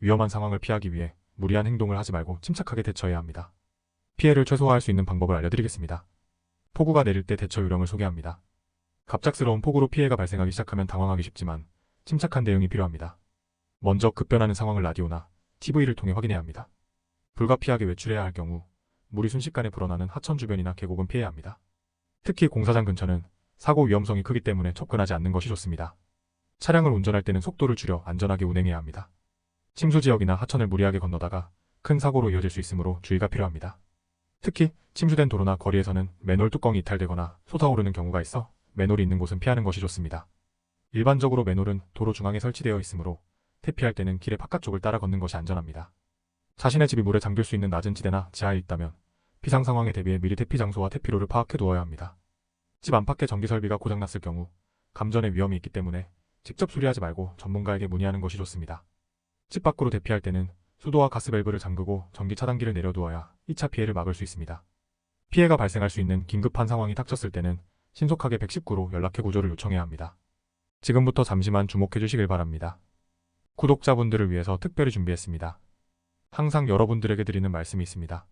위험한 상황을 피하기 위해 무리한 행동을 하지 말고 침착하게 대처해야 합니다. 피해를 최소화할 수 있는 방법을 알려드리겠습니다. 폭우가 내릴 때 대처 요령을 소개합니다. 갑작스러운 폭우로 피해가 발생하기 시작하면 당황하기 쉽지만 침착한 대응이 필요합니다. 먼저 급변하는 상황을 라디오나 TV를 통해 확인해야 합니다. 불가피하게 외출해야 할 경우 물이 순식간에 불어나는 하천 주변이나 계곡은 피해야 합니다. 특히 공사장 근처는 사고 위험성이 크기 때문에 접근하지 않는 것이 좋습니다. 차량을 운전할 때는 속도를 줄여 안전하게 운행해야 합니다. 침수 지역이나 하천을 무리하게 건너다가 큰 사고로 이어질 수 있으므로 주의가 필요합니다. 특히 침수된 도로나 거리에서는 맨홀 뚜껑이 이탈되거나 솟아오르는 경우가 있어 맨홀이 있는 곳은 피하는 것이 좋습니다. 일반적으로 맨홀은 도로 중앙에 설치되어 있으므로 퇴피할 때는 길의 바깥쪽을 따라 걷는 것이 안전합니다. 자신의 집이 물에 잠길 수 있는 낮은 지대나 지하에 있다면 피상 상황에 대비해 미리 퇴피 장소와 퇴피로를 파악해 두어야 합니다. 집 안팎의 전기 설비가 고장났을 경우 감전의 위험이 있기 때문에 직접 수리하지 말고 전문가에게 문의하는 것이 좋습니다. 집 밖으로 대피할 때는 수도와 가스 밸브를 잠그고 전기 차단기를 내려두어야 2차 피해를 막을 수 있습니다. 피해가 발생할 수 있는 긴급한 상황이 닥쳤을 때는 신속하게 119로 연락해 구조를 요청해야 합니다. 지금부터 잠시만 주목해 주시길 바랍니다. 구독자분들을 위해서 특별히 준비했습니다. 항상 여러분들에게 드리는 말씀이 있습니다.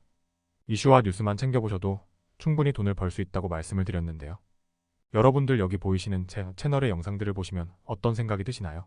이슈와 뉴스만 챙겨보셔도 충분히 돈을 벌 수 있다고 말씀을 드렸는데요. 여러분들 여기 보이시는 제 채널의 영상들을 보시면 어떤 생각이 드시나요?